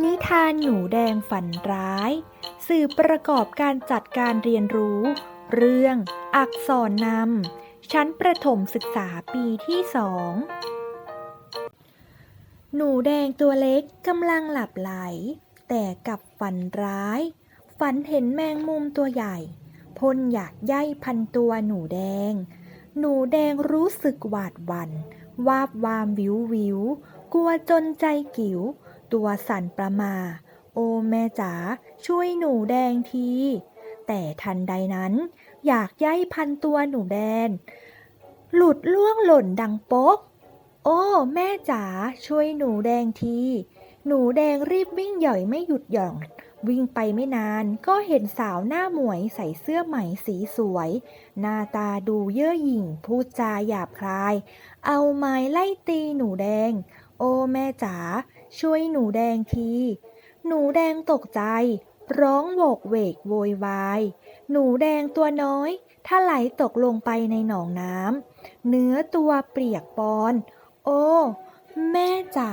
นิทานหนูแดงฝันร้าย สื่อประกอบการจัดการเรียนรู้ เรื่อง อักษรนำ ชั้นประถมศึกษาปีที่สอง หนูแดงตัวเล็กกำลังหลับไหล แต่กับฝันร้าย ฝันเห็นแมงมุมตัวใหญ่พ่นอยากใย่พันตัวหนูแดง หนูแดงรู้สึกหวาดหวัน่นวาบวามวิววิวกลัวจนใจกิ๋ว ตัวสั่นประมา โอแม่จ๋าช่วยหนูแดงที แต่ทันใดนั้น อยากย้ายพันตัวหนูแดง หลุดล่วงหล่นดังป๊กโอ้ แม่จ๋าช่วยหนูแดงที หนูแดงรีบวิ่งหย่อยไม่หยุดหย่อนวิ่งไปไม่นานก็เห็นสาวหน้าหมวยใส่เสื้อไหมสีสวย หน้าตาดูเย่อหยิ่งพูดจาหยาบคาย เอาไม้ไล่ตีหนูแดง โอ้แม่จ๋า ช่วยหนูแดงที หนูแดงตกใจ ร้องโวกเวกโวยวาย หนูแดงตัวน้อยถ้าไหลตกลงไปในหนองน้ำเนื้อตัวเปียกปอน โอ้ แม่จ๋า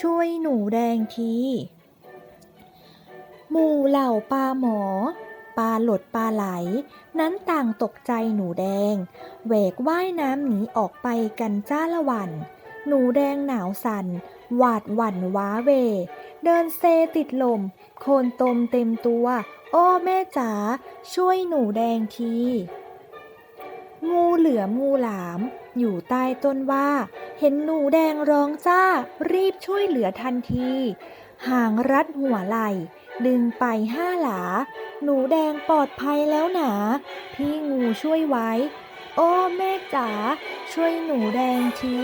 ช่วยหนูแดงทีหมู่เหล่าปลาหมอปลาหลดปลาไหล นั้นต่างตกใจหนูแดงแหวกว่ายน้ำหนีออกไปกันจ้าละวัน หนูแดงหนาวสัน่น หวาดหวั่นว้าเว เดินเซติดลม โคนตมเต็มตัว โอ้แม่จ๋าช่วยหนูแดงที งูเหลือมงูหลาม อยู่ใต้ต้นว่า เห็นหนูแดงร้องจ้า รีบช่วยเหลือทันที หางรัดหัวไหล่ ดึงไปห้าหลา หนูแดงปลอดภัยแล้วหนา พี่งูช่วยไว้ โอ้แม่จ๋าช่วยหนูแดงที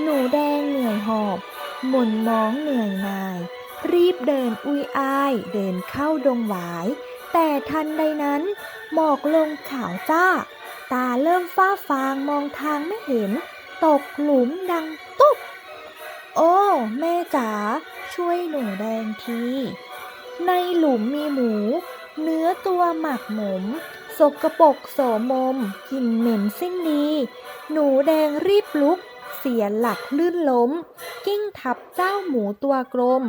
หนูแดงเหนื่อยหอบ หม่นมองเหนื่อยนาย รีบเดินอุยอาย เดินเข้าดงหวาย แต่ทันใดนั้นหมอกลงขาวจ้า ตาเริ่มฟ้าฟางมองทางไม่เห็น ตกหลุมดังตุ๊บโอ้แม่จ๋าช่วยหนูแดงที ในหลุมมีหมู เนื้อตัวหมักหมม สกปรกโสมมกลิ่นเหม็นสิ้นดี หนูแดงรีบลุก เสียหลักลื่นล้ม กิ้งทับเจ้าหมูตัวกลม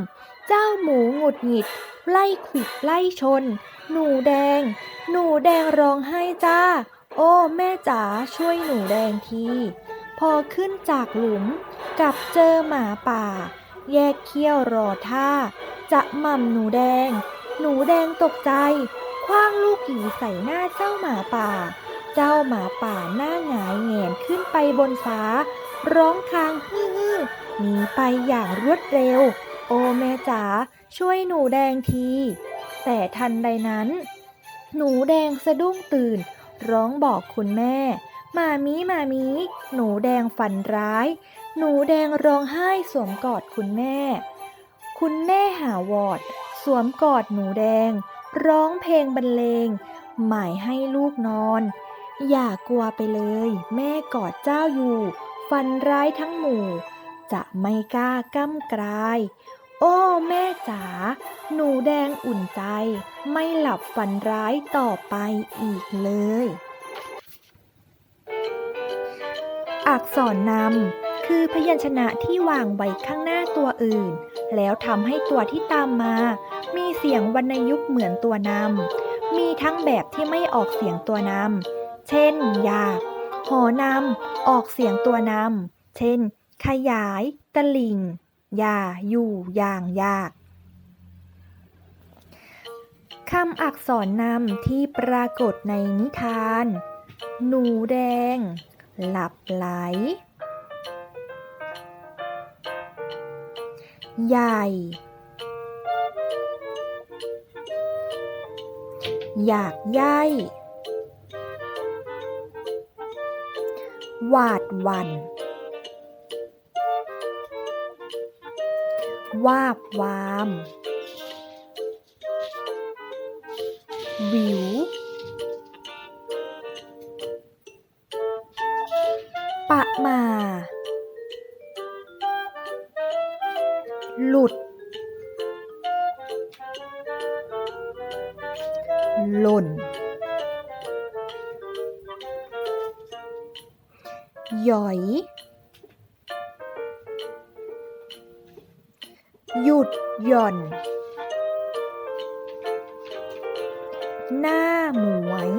เจ้าหมูหงุดหงิด ไล่ขวิดไล่ชน หนูแดง หนูแดงร้องไห้จ้า โอ้แม่จ๋าช่วยหนูแดงที พอขึ้นจากหลุมกลับเจอหมาป่า แยกเขี้ยวรอท่า จะหม่ำหนูแดง หนูแดงตกใจคว้างลูกหยีใส่หน้าเจ้าหมาป่า เจ้าหมาป่าหน้าหงายแงนขึ้นไปบนฟ้า ร้องคางฮือหนีไปอย่างรวดเร็ว โอแม่จ๋าช่วยหนูแดงที แต่ทันใดนั้น หนูแดงสะดุ้งตื่น ร้องบอกคุณแม่ มามีมามีหนูแดงฝันร้าย หนูแดงร้องไห้สวมกอดคุณแม่ คุณแม่หาวอด สวมกอดหนูแดง ร้องเพลงบรรเลง หมายให้ลูกนอน อย่ากลัวไปเลย แม่กอดเจ้าอยู่ ฟันร้ายทั้งหมู่ จะไม่กล้าก้ำกลาย โอ้แม่จ๋าหนูแดงอุ่นใจ ไม่หลับฝันร้ายต่อไปอีกเลย อักษรนำคือพยัญชนะที่วางไว้ข้างหน้าตัวอื่น แล้วทำให้ตัวที่ตามมา มีเสียงวรรณยุกต์เหมือนตัวนำมีทั้งแบบที่ไม่ออกเสียงตัวนำ เช่น อยาก อนำออกเสียงตัวนำ เช่น ขยายตะลิงอย่า อยู่ อย่างยาก คำอักษรนำที่ปรากฏในนิทาน หนูแดง หลับไหล ใหญ่ อยากใย่ วาดวัน วาบวาม วิว ปะมา หลุด หล่น หยอย หยุดหย่อน หน้าหมวย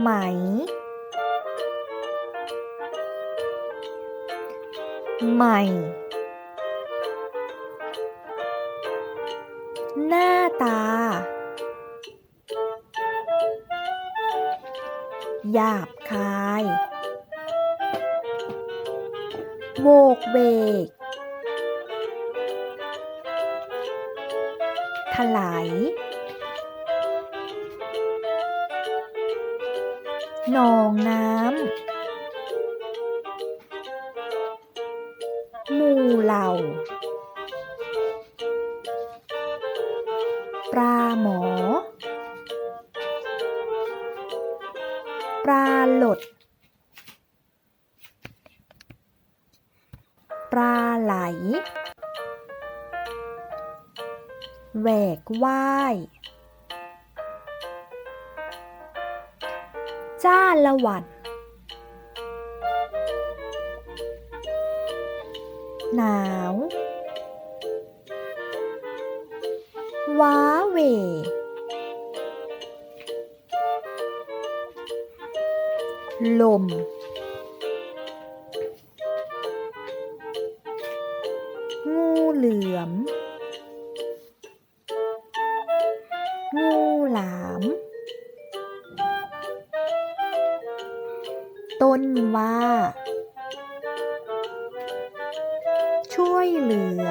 ไหม ใหม่ หน้าตา หยาบคายโวกเวกถลาย หนองน้ำ หมู่เหล่า ปลาหมอ ปลาหลด ปลาไหล แหวกว่าย จ้าละวัน หนาว ว้าเหว ลม งูเหลือม งูหลาม ต้นว่า ช่วยเหลือ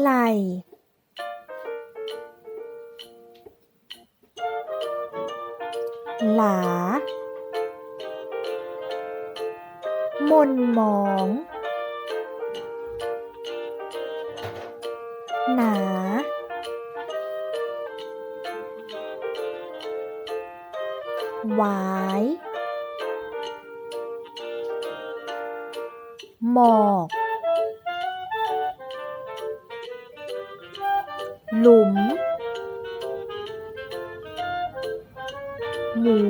ไหล ลา มนหมอง หนา หวาย หมอก หลุม หมู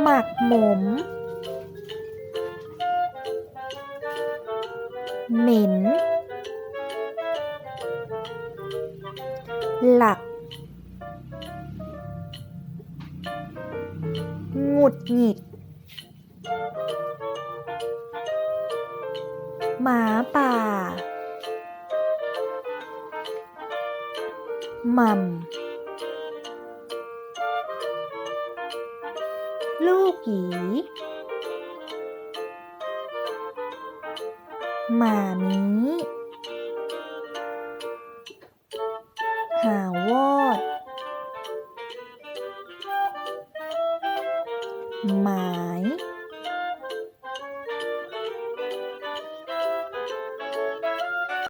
หมักหมม เหม็น หลัก หงุดหงิด ม่ำลูกหยีหมามี